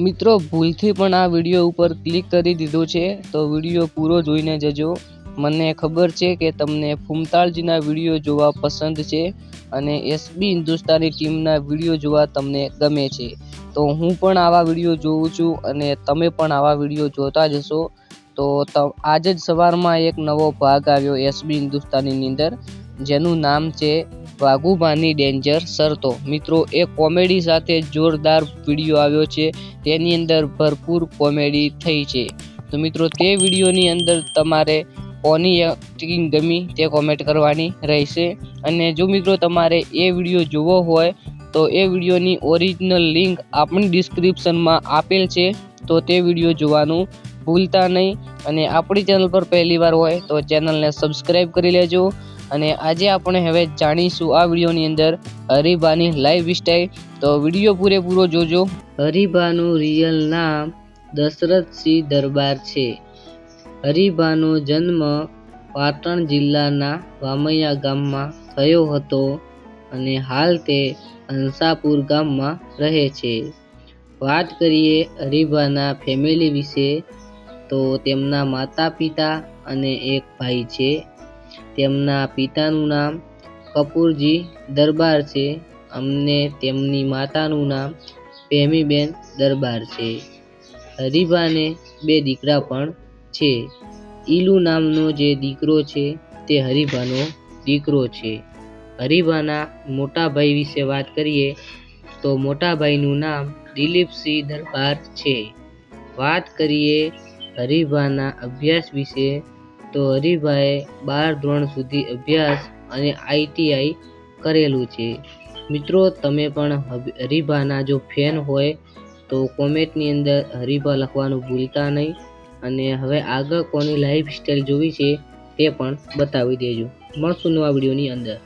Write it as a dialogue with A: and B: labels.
A: મિત્રો, ભૂલથી પણ આ વીડિયો ઉપર ક્લિક કરી દીધો છે, તો વીડિયો પૂરો જોઈને જજો. મને ખબર છે કે તમને ફૂમતાળજીના વીડિયો જોવા પસંદ છે અને એસબી હિન્દુસ્તાની ટીમના વીડિયો જોવા તમને ગમે છે. તો હું પણ આવા વીડિયો જોઉં છું અને તમે પણ આવા વીડિયો જોતા જ હશો. તો ત- આજે જ સવારમાં એક નવો ભાગ આવ્યો એસબી હિન્દુસ્તાનીની અંદર, જેનું નામ છે વાઘુબાની ડેન્જર શરતો. મિત્રો એ કોમેડી સાથે જોરદાર વીડિયો આવ્યો છે. તેની અંદર ભરપૂર કોમેડી થઈ છે. તો મિત્રો, તે વિડીયોની અંદર તમારે કોની એક્ટિંગ ગમી તે કોમેન્ટ કરવાની રહેશે. અને જો મિત્રો, તમારે એ વીડિયો જોવો હોય, તો એ વિડીયોની ઓરિજિનલ લિંક આપણી ડિસ્ક્રિપ્શનમાં આપેલ છે. તો તે વીડિયો જોવાનું ભૂલતા નહીં. અને આપણી ચેનલ પર પહેલી વાર હોય, તો ચેનલને સબસ્ક્રાઈબ કરી લેજો. અને આજે આપણે હવે જાણીશું આ વિડીયોની અંદર હરીબાની લાઈવ સ્ટાઈલ તો વીડિયો પૂરેપૂરો જોજો. હરીબાનું રિયલ નામ દશરથસિંહ દરબાર છે. હરીબાનો જન્મ પાટણ જિલ્લાના વામૈયા ગામમાં થયો હતો અને હાલ તે હંસાપુર ગામમાં રહે છે. વાત કરીએ હરીબાના ફેમિલી વિશે, તો તેમના માતા પિતા અને એક ભાઈ છે. તેમના પિતાનું નામ કપૂરજી દરબાર છે. અમને તેમની માતાનું નામ પ્રેમીબેન દરબાર છે. હરીભાને બે દીકરા પણ છે. ઈલુ નામનો જે દીકરો છે તે હરિભાનો દીકરો છે. હરિભાના મોટા ભાઈ વિશે વાત કરીએ તો મોટા ભાઈનું નામ દિલીપસિંહ દરબાર છે. વાત કરીએ હરીભાના અભ્યાસ વિશે તો હરિભાએ બાર ધોરણ સુધી અભ્યાસ અને આઈટીઆઈ કરેલું છે. મિત્રો, તમે પણ હરિભાના જો ફેન હોય, તો કોમેન્ટની અંદર હરિભા લખવાનું ભૂલતા નહીં. અને હવે આગળ કોની લાઈફ સ્ટાઈલ જોવી છે, તે પણ બતાવી દેજો. મળશું નવા વિડીયોની અંદર.